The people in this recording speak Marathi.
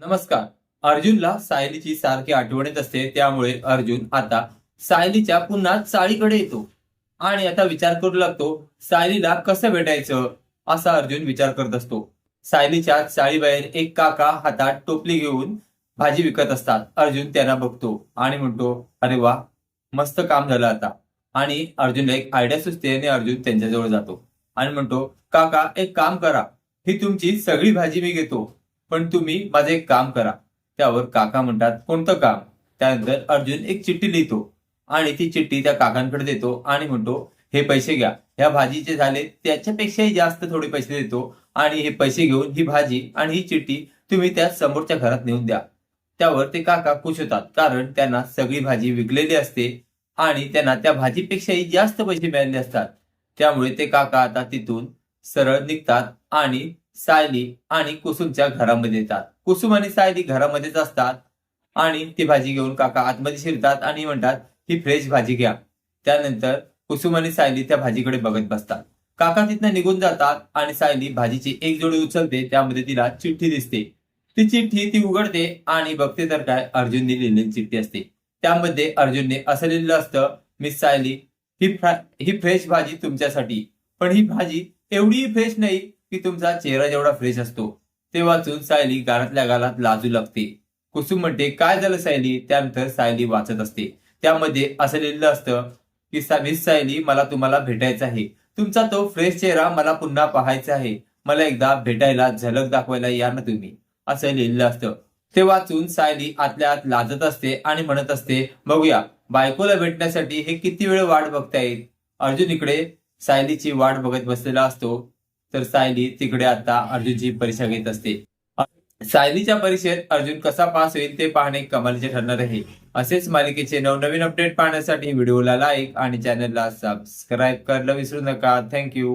नमस्कार. अर्जुनला सायलीची सारखी आठवण येत असते त्यामुळे अर्जुन आता सायलीच्या पुन्हा चाळीकडे येतो. आणि आता विचार करू लागतो सायलीला कसं भेटायचं असा अर्जुन विचार करत असतो. सायलीच्या चाळीबाहेर एक काका हातात टोपली घेऊन भाजी विकत असतात. अर्जुन त्यांना बघतो आणि म्हणतो अरे वा मस्त काम झालं आता. आणि अर्जुनला एक आयडिया सुचते आणि अर्जुन त्यांच्याजवळ जातो. आणि म्हणतो काका एक काम करा. ही तुमची सगळी भाजी मी घेतो. पण तुम्ही माझं एक काम करा. त्यावर काका म्हणतात कोणतं काम? त्यानंतर अर्जुन एक चिठ्ठी लिहितो आणि ती चिठ्ठी त्या काकांकडे देतो आणि म्हणतो हे पैसे घ्या. ह्या भाजीचे झाले त्याच्यापेक्षाही जास्त थोडे पैसे देतो आणि हे पैसे घेऊन ही भाजी आणि ही चिठ्ठी तुम्ही त्या समोरच्या घरात नेऊन द्या. त्यावर ते काका खुश होतात कारण त्यांना सगळी भाजी विकलेली असते आणि त्यांना त्या भाजीपेक्षाही जास्त पैसे मिळाले असतात. त्यामुळे ते काका आता तिथून सरळ निघतात आणि सायली आणि कुसुमच्या घरामध्ये येतात. कुसुम आणि सायली घरामध्येच असतात आणि ती भाजी घेऊन काका आतमध्ये शिरतात आणि म्हणतात ही फ्रेश भाजी घ्या. त्यानंतर कुसुम आणि सायली त्या भाजीकडे बघत बसतात. काका तिथनं निघून जातात आणि सायली भाजीची एक जोडी उचलते त्यामध्ये तिला चिठ्ठी दिसते. ती चिठ्ठी ती उघडते आणि बघते तर काय अर्जुनने लिहिलेली चिठ्ठी असते. त्यामध्ये अर्जुनने असं लिहिलं असतं मिस सायली ही ही फ्रेश भाजी तुमच्यासाठी पण ही भाजी एवढी फ्रेश नाही की तुमचा चेहरा जेवढा फ्रेश असतो ते वाचून सायली गालातल्या गालात लाजू लागते. कुसुम म्हणते काय झालं सायली? त्यानंतर सायली वाचत असते. त्यामध्ये असं लिहिलं असतं की मिस सायली मला तुम्हाला भेटायचं आहे. तुमचा तो फ्रेश चेहरा मला पुन्हा पाहायचा आहे. मला एकदा भेटायला झलक दाखवायला या ना तुम्ही. असं लिहिलं असतं. ते वाचून सायली आतल्या आत लाजत असते आणि म्हणत असते बघूया बायकोला भेटण्यासाठी हे किती वेळ वाट बघतायत? अर्जुन इकडे सायलीची वाट बघत बसलेला असतो. तर सायली तिकडे आता अर्जुनची परीक्षा घेत असते. सायलीच्या परीक्षेत अर्जुन कसा पास होईल ते पाहणे कमालीचे ठरणार आहे. असेच मालिकेचे नवनवीन अपडेट पाहण्यासाठी व्हिडिओला लाईक आणि चॅनलला सबस्क्राईब करायला विसरू नका. थँक्यू